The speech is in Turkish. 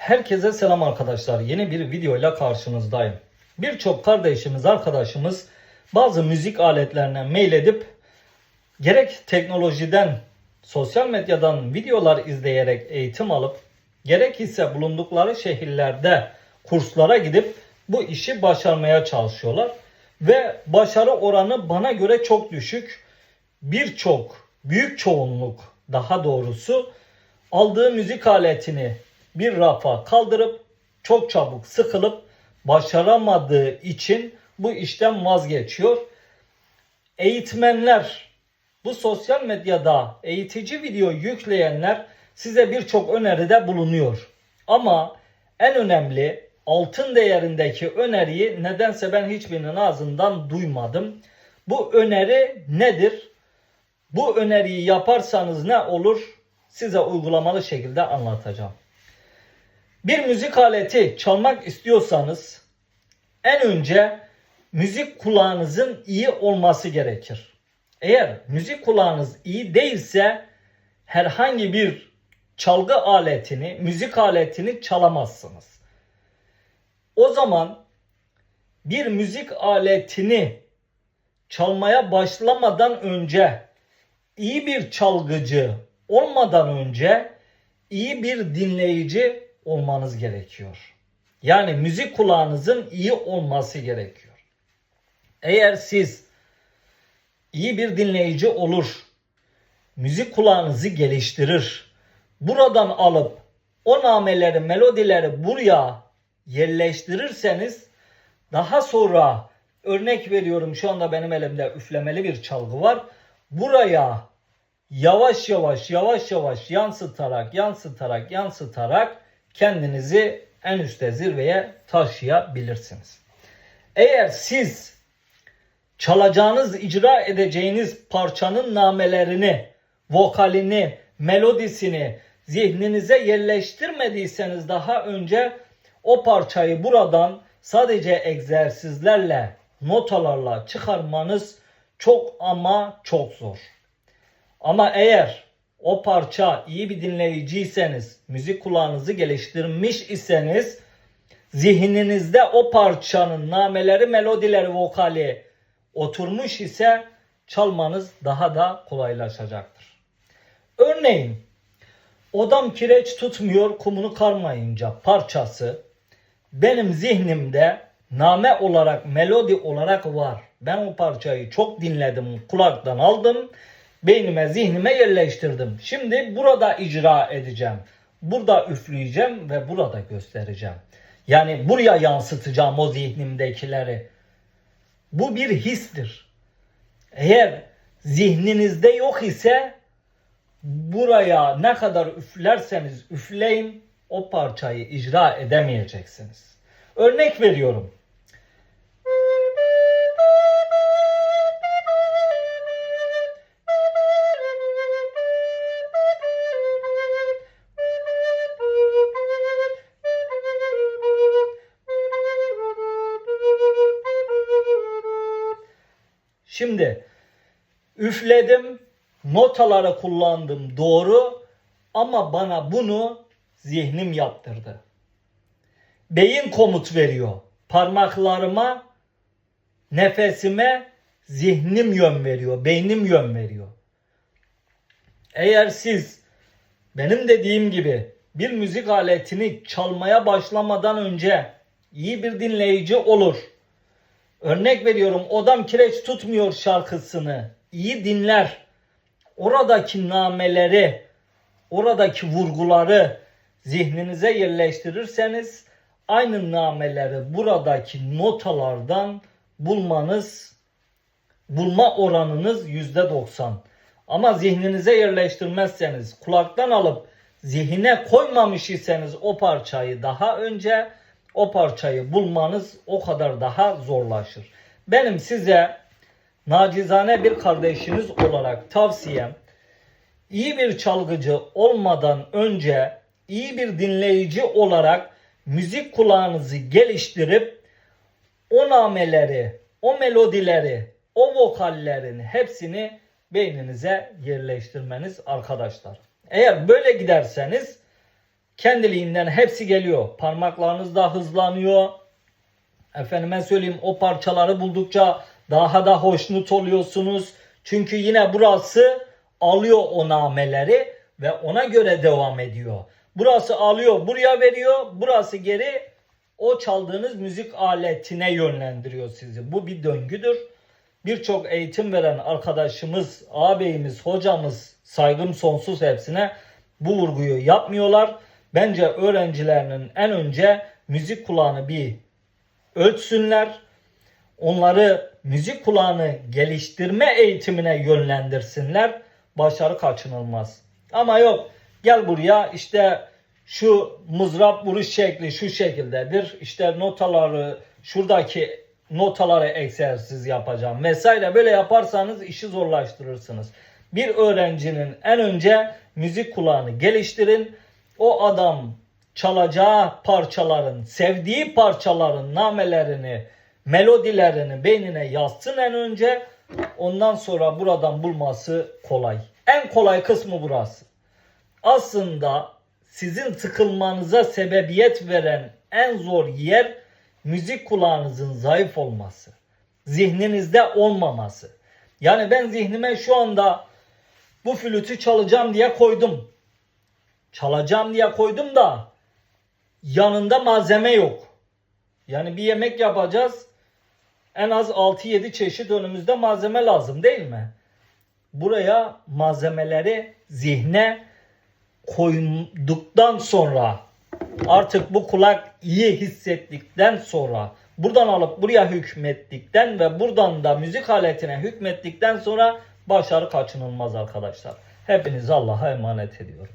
Herkese selam arkadaşlar. Yeni bir videoyla karşınızdayım. Birçok kardeşimiz, arkadaşımız bazı müzik aletlerine mail edip gerek teknolojiden, sosyal medyadan videolar izleyerek eğitim alıp gerek ise bulundukları şehirlerde kurslara gidip bu işi başarmaya çalışıyorlar. Ve başarı oranı bana göre çok düşük. Birçok, büyük çoğunluk daha doğrusu aldığı müzik aletini bir rafa kaldırıp çok çabuk sıkılıp başaramadığı için bu işten vazgeçiyor. Eğitmenler bu sosyal medyada eğitici video yükleyenler size birçok öneride bulunuyor. Ama en önemli altın değerindeki öneriyi nedense ben hiçbirinin ağzından duymadım. Bu öneri nedir? Bu öneriyi yaparsanız ne olur? Size uygulamalı şekilde anlatacağım. Bir müzik aleti çalmak istiyorsanız en önce müzik kulağınızın iyi olması gerekir. Eğer müzik kulağınız iyi değilse herhangi bir çalgı aletini, müzik aletini çalamazsınız. O zaman bir müzik aletini çalmaya başlamadan önce iyi bir çalgıcı olmadan önce iyi bir dinleyici olmanız gerekiyor. Yani müzik kulağınızın iyi olması gerekiyor. Eğer siz iyi bir dinleyici olur, müzik kulağınızı geliştirir, buradan alıp o nameleri, melodileri buraya yerleştirirseniz daha sonra örnek veriyorum şu anda benim elimde üflemeli bir çalgı var. Buraya yavaş yavaş yavaş yavaş yansıtarak yansıtarak yansıtarak kendinizi en üstte zirveye taşıyabilirsiniz. Eğer siz çalacağınız, icra edeceğiniz parçanın namelerini, vokalini, melodisini zihninize yerleştirmediyseniz daha önce o parçayı buradan sadece egzersizlerle, notalarla çıkarmanız çok ama çok zor. Ama eğer o parça iyi bir dinleyiciyseniz, müzik kulağınızı geliştirmiş iseniz zihninizde o parçanın nameleri, melodileri, vokali oturmuş ise çalmanız daha da kolaylaşacaktır. Örneğin odam kireç tutmuyor kumunu karmayınca parçası benim zihnimde name olarak, melodi olarak var. Ben o parçayı çok dinledim, kulaktan aldım beynime, zihnime yerleştirdim. Şimdi burada icra edeceğim. Burada üfleyeceğim ve burada göstereceğim. Yani buraya yansıtacağım o zihnimdekileri. Bu bir histir. Eğer zihninizde yok ise buraya ne kadar üflerseniz üfleyin o parçayı icra edemeyeceksiniz. Örnek veriyorum. Şimdi üfledim, notaları kullandım doğru ama bana bunu zihnim yaptırdı. Beyin komut veriyor. Parmaklarıma, nefesime zihnim yön veriyor, beynim yön veriyor. Eğer siz benim dediğim gibi bir müzik aletini çalmaya başlamadan önce iyi bir dinleyici olur. Örnek veriyorum odam kireç tutmuyor şarkısını iyi dinler. Oradaki nameleri, oradaki vurguları zihninize yerleştirirseniz aynı nameleri buradaki notalardan bulmanız, bulma oranınız yüzde doksan. Ama zihninize yerleştirmezseniz, kulaktan alıp zihine koymamış iseniz o parçayı daha önce o parçayı bulmanız o kadar daha zorlaşır. Benim size nacizane bir kardeşiniz olarak tavsiyem iyi bir çalgıcı olmadan önce iyi bir dinleyici olarak müzik kulağınızı geliştirip o nameleri, o melodileri, o vokallerin hepsini beyninize yerleştirmeniz arkadaşlar. Eğer böyle giderseniz kendiliğinden hepsi geliyor. Parmaklarınız da hızlanıyor. Efendime söyleyeyim o parçaları buldukça daha da hoşnut oluyorsunuz. Çünkü yine burası alıyor o nameleri ve ona göre devam ediyor. Burası alıyor buraya veriyor. Burası geri o çaldığınız müzik aletine yönlendiriyor sizi. Bu bir döngüdür. Birçok eğitim veren arkadaşımız, ağabeyimiz, hocamız saygım sonsuz hepsine bu vurguyu yapmıyorlar. Bence öğrencilerinin en önce müzik kulağını bir ölçsünler. Onları müzik kulağını geliştirme eğitimine yönlendirsinler. Başarı kaçınılmaz. Ama yok gel buraya işte şu mızrap vuruş şekli şu şekildedir. İşte notaları şuradaki notaları egzersiz yapacağım vesaire böyle yaparsanız işi zorlaştırırsınız. Bir öğrencinin en önce müzik kulağını geliştirin. O adam çalacağı parçaların, sevdiği parçaların namelerini, melodilerini beynine yazsın en önce. Ondan sonra buradan bulması kolay. En kolay kısmı burası. Aslında sizin sıkılmanıza sebebiyet veren en zor yer müzik kulağınızın zayıf olması. Zihninizde olmaması. Yani ben zihnime şu anda bu flütü çalacağım diye koydum. Çalacağım diye koydum da yanında malzeme yok. Yani bir yemek yapacağız. En az 6-7 çeşit önümüzde malzeme lazım değil mi? Buraya malzemeleri zihne koyduktan sonra artık bu kulak iyi hissettikten sonra buradan alıp buraya hükmettikten ve buradan da müzik aletine hükmettikten sonra başarı kaçınılmaz arkadaşlar. Hepinizi Allah'a emanet ediyorum.